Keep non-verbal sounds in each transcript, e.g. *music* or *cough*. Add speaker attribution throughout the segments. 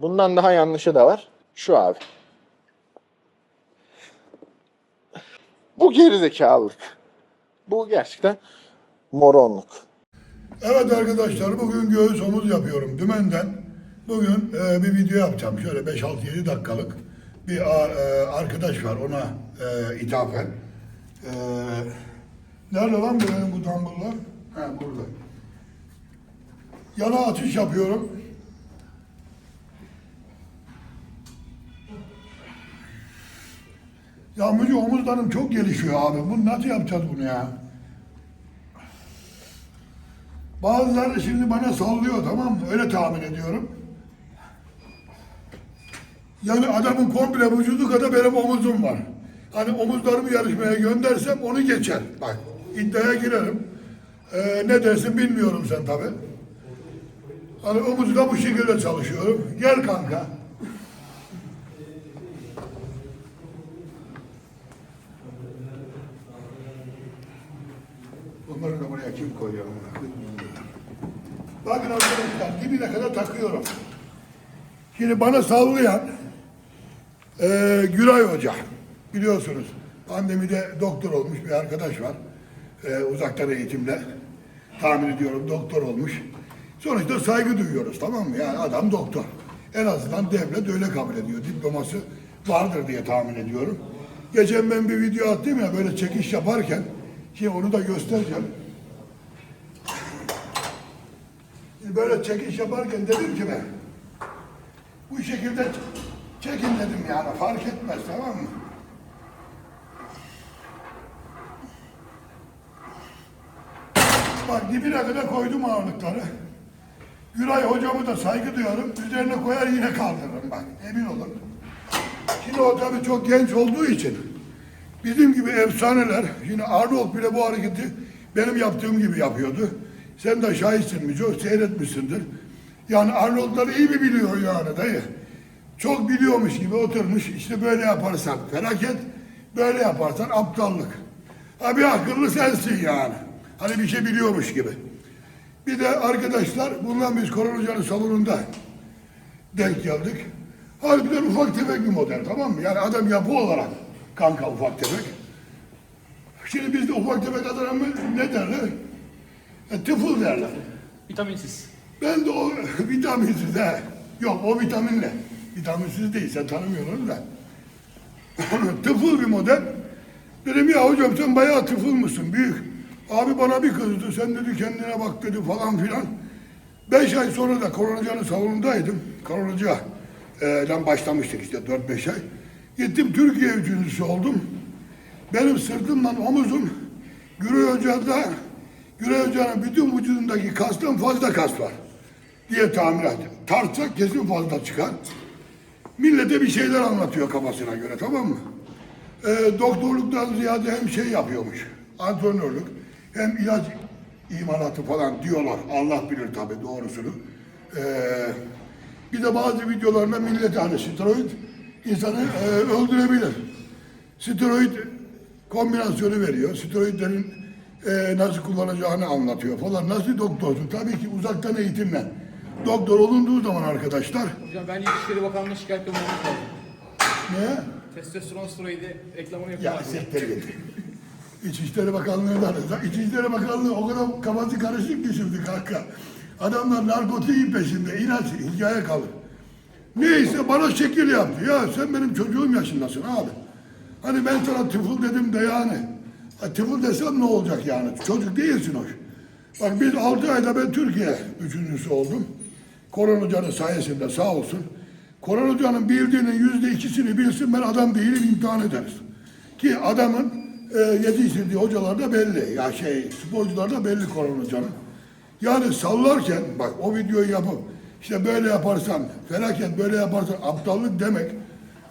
Speaker 1: Bundan daha yanlışı da var. Şu abi. Bu gerizekalılık. Bu gerçekten moronluk.
Speaker 2: Evet arkadaşlar bugün göğüs omuz yapıyorum dümenden. Bugün e, bir video yapacağım. Şöyle 5-6-7 dakikalık bir e, arkadaş var ona e, ithafen. E, nerede lan benim bu dumbbell'lar? Ha burada. Yana atış yapıyorum. Ya Müce omuzlarım çok gelişiyor abi. Bunu nasıl yapacağız bunu ya? Bazıları şimdi bana sallıyor tamam mı? Öyle tahmin ediyorum. Yani adamın komple vücudu kadar benim omuzum var. Hani omuzlarımı yarışmaya göndersem onu geçer. Bak iddiaya girerim. Ee, ne dersin bilmiyorum sen tabi. Hani omuzu da bu şekilde çalışıyorum. Gel kanka. Bunları da buraya kim koyuyor? Bakın arkadaşlar dibine kadar takıyorum. Şimdi bana sallayan eee Güray Hoca biliyorsunuz pandemide doktor olmuş bir arkadaş var. Eee, uzaktan eğitimle tahmin ediyorum doktor olmuş. Sonuçta saygı duyuyoruz tamam mı? Yani adam doktor. En azından devlet öyle kabul ediyor. Diploması vardır diye tahmin ediyorum. Geçen ben bir video attım ya böyle çekiş yaparken şimdi onu da göstereceğim. Böyle çekiş yaparken dedim ki ben bu şekilde çekin dedim yani fark etmez tamam mı? Bak dibine kadar koydum ağırlıkları. Güray hocamı da saygı duyarım. Üzerine koyar yine kaldırırım bak emin olun. Şimdi o tabii çok genç olduğu için bizim gibi efsaneler, yine Arnold bile bu hareketi benim yaptığım gibi yapıyordu. Sen de şahitsin mi? Çok seyretmişsindir. Yani Arnold'ları iyi mi biliyor yani dayı? Çok biliyormuş gibi oturmuş. İşte böyle yaparsan felaket, böyle yaparsan aptallık. Ha bir akıllı sensin yani. Hani bir şey biliyormuş gibi. Bir de arkadaşlar bundan biz Koronacan'ın salonunda denk geldik. Harbiden ufak tefek bir model tamam mı? Yani adam yapı olarak kanka ufak tefek. Şimdi bizde ufak tefek adına ne derler? E, tıfıl derler.
Speaker 3: Vitaminsiz.
Speaker 2: Ben de o *laughs* vitaminsiz he. Yok o vitaminle. Vitaminsiz değil sen tanımıyorsun da. *laughs* tıfıl bir model. Dedim ya hocam sen bayağı tıfıl mısın büyük. Abi bana bir kızdı sen dedi kendine bak dedi falan filan. Beş ay sonra da koronacanın salonundaydım. Koronacadan başlamıştık işte dört beş ay. Gittim Türkiye üçüncüsü oldum. Benim sırtımdan omuzum Güray Hoca'da Güray Hoca'nın bütün vücudundaki kastan fazla kas var diye tahmin ettim. Tartsak kesin fazla çıkar. Millete bir şeyler anlatıyor kafasına göre tamam mı? Ee, doktorluktan ziyade hem şey yapıyormuş, antrenörlük, hem ilaç imalatı falan diyorlar. Allah bilir tabii doğrusunu. Ee, bir de bazı videolarında millet hani steroid insanı e, öldürebilir. Steroid kombinasyonu veriyor. Steroidlerin e, nasıl kullanacağını anlatıyor falan. Nasıl doktorsun? Tabii ki uzaktan eğitimle. Doktor olunduğu zaman arkadaşlar
Speaker 3: Hocam ben İçişleri Bakanlığı'na şikayet olmamız lazım.
Speaker 2: ne?
Speaker 3: Testosteron steroidi reklamını
Speaker 2: Ya
Speaker 3: yapıyorlar.
Speaker 2: siktir git. İçişleri Bakanlığı'ndan da. İçişleri Bakanlığı o kadar kafası karışık ki şimdi kanka. Adamlar narkotiğin peşinde. İlaç hikaye kalır. Neyse bana şekil yaptı. Ya sen benim çocuğum yaşındasın abi. Hani ben sana tıfıl dedim de yani. Ha, tıfıl desem ne olacak yani? Çocuk değilsin hoş. Bak biz altı ayda ben Türkiye üçüncüsü oldum. Koronacanın sayesinde sağ olsun. Koronacanın bildiğinin yüzde ikisini bilsin ben adam değilim imtihan ederiz. Ki adamın e, yetiştirdiği hocalar da belli. Ya şey sporcular da belli Koronacanın. Yani sallarken bak o videoyu yapıp işte böyle yaparsan felaket böyle yaparsan aptallık demek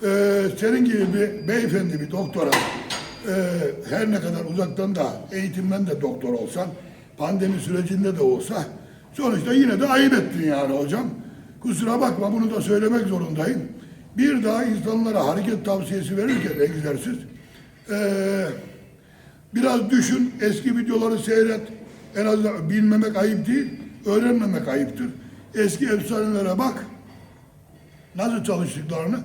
Speaker 2: e, senin gibi bir beyefendi bir doktora e, her ne kadar uzaktan da eğitimden de doktor olsan pandemi sürecinde de olsa sonuçta yine de ayıp ettin yani hocam. Kusura bakma bunu da söylemek zorundayım. Bir daha insanlara hareket tavsiyesi verirken egzersiz e, Biraz düşün, eski videoları seyret. En azından bilmemek ayıp değil, öğrenmemek ayıptır. Eski efsanelere bak. nasıl çalıştıklarını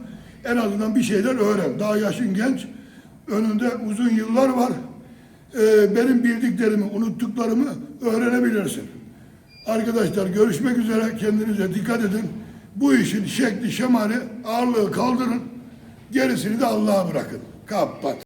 Speaker 2: en azından bir şeyler öğren. Daha yaşın genç, önünde uzun yıllar var. Ee, benim bildiklerimi, unuttuklarımı öğrenebilirsin. Arkadaşlar görüşmek üzere. Kendinize dikkat edin. Bu işin şekli, şemali, ağırlığı kaldırın. Gerisini de Allah'a bırakın. Kapat.